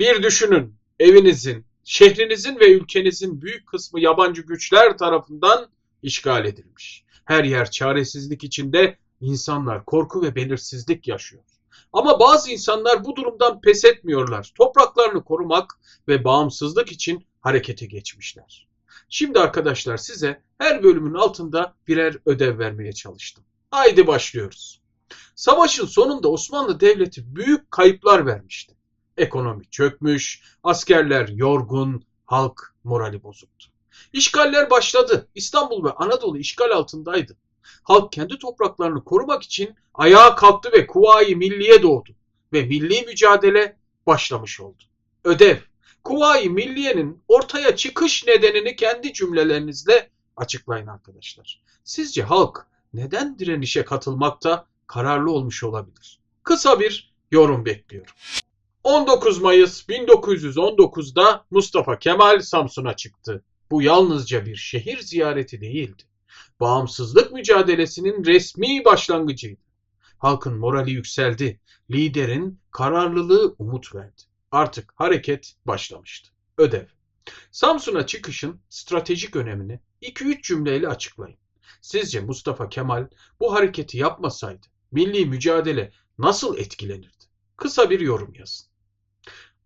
Bir düşünün, evinizin, şehrinizin ve ülkenizin büyük kısmı yabancı güçler tarafından işgal edilmiş. Her yer çaresizlik içinde, insanlar korku ve belirsizlik yaşıyor. Ama bazı insanlar bu durumdan pes etmiyorlar. Topraklarını korumak ve bağımsızlık için harekete geçmişler. Şimdi arkadaşlar size her bölümün altında birer ödev vermeye çalıştım. Haydi başlıyoruz. Savaşın sonunda Osmanlı Devleti büyük kayıplar vermişti. Ekonomi çökmüş, askerler yorgun, halk morali bozuktu. İşgaller başladı. İstanbul ve Anadolu işgal altındaydı. Halk kendi topraklarını korumak için ayağa kalktı ve Kuvayi Milliye doğdu. Ve milli mücadele başlamış oldu. Ödev. Kuvayi Milliye'nin ortaya çıkış nedenini kendi cümlelerinizle açıklayın arkadaşlar. Sizce halk neden direnişe katılmakta kararlı olmuş olabilir? Kısa bir yorum bekliyorum. 19 Mayıs 1919'da Mustafa Kemal Samsun'a çıktı. Bu yalnızca bir şehir ziyareti değildi. Bağımsızlık mücadelesinin resmi başlangıcıydı. Halkın morali yükseldi. Liderin kararlılığı umut verdi. Artık hareket başlamıştı. Ödev. Samsun'a çıkışın stratejik önemini 2-3 cümleyle açıklayın. Sizce Mustafa Kemal bu hareketi yapmasaydı milli mücadele nasıl etkilenirdi? Kısa bir yorum yazın.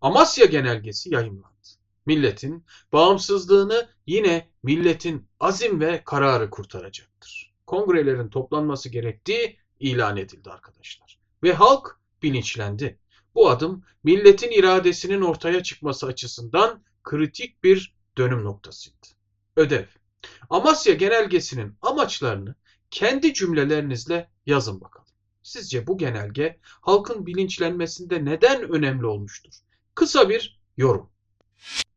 Amasya Genelgesi yayımlandı. Milletin bağımsızlığını yine milletin azim ve kararı kurtaracaktır. Kongrelerin toplanması gerektiği ilan edildi arkadaşlar. Ve halk bilinçlendi. Bu adım milletin iradesinin ortaya çıkması açısından kritik bir dönüm noktasıydı. Ödev. Amasya Genelgesi'nin amaçlarını kendi cümlelerinizle yazın bakalım. Sizce bu genelge halkın bilinçlenmesinde neden önemli olmuştur? Kısa bir yorum.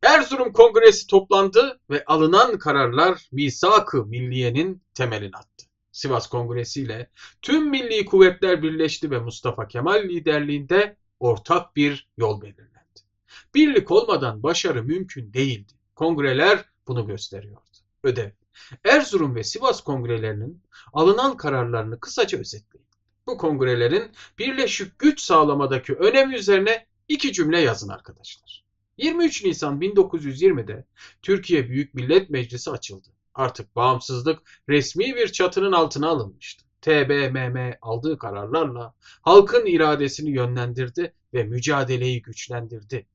Erzurum Kongresi toplandı ve alınan kararlar Misak-ı Milliye'nin temelini attı. Sivas Kongresi ile tüm milli kuvvetler birleşti ve Mustafa Kemal liderliğinde ortak bir yol belirlendi. Birlik olmadan başarı mümkün değildi. Kongreler bunu gösteriyordu. Ödev. Erzurum ve Sivas kongrelerinin alınan kararlarını kısaca özetleyin. Bu kongrelerin birleşik güç sağlamadaki önemi üzerine iki cümle yazın arkadaşlar. 23 Nisan 1920'de Türkiye Büyük Millet Meclisi açıldı. Artık bağımsızlık resmi bir çatının altına alınmıştı. TBMM aldığı kararlarla halkın iradesini yönlendirdi ve mücadeleyi güçlendirdi.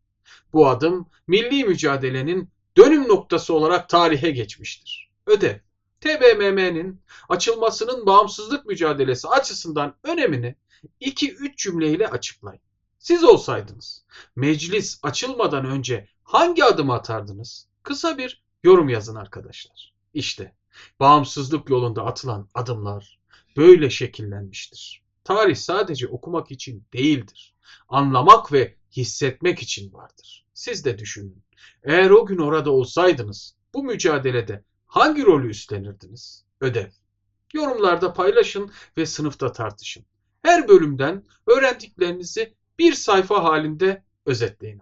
Bu adım milli mücadelenin dönüm noktası olarak tarihe geçmiştir. Ödev. TBMM'nin açılmasının bağımsızlık mücadelesi açısından önemini 2-3 cümleyle açıklayın. Siz olsaydınız meclis açılmadan önce hangi adımı atardınız? Kısa bir yorum yazın arkadaşlar. İşte bağımsızlık yolunda atılan adımlar böyle şekillenmiştir. Tarih sadece okumak için değildir. Anlamak ve hissetmek için vardır. Siz de düşünün. Eğer o gün orada olsaydınız bu mücadelede hangi rolü üstlenirdiniz? Ödev. Yorumlarda paylaşın ve sınıfta tartışın. Her bölümden öğrendiklerinizi bir sayfa halinde özetleyin.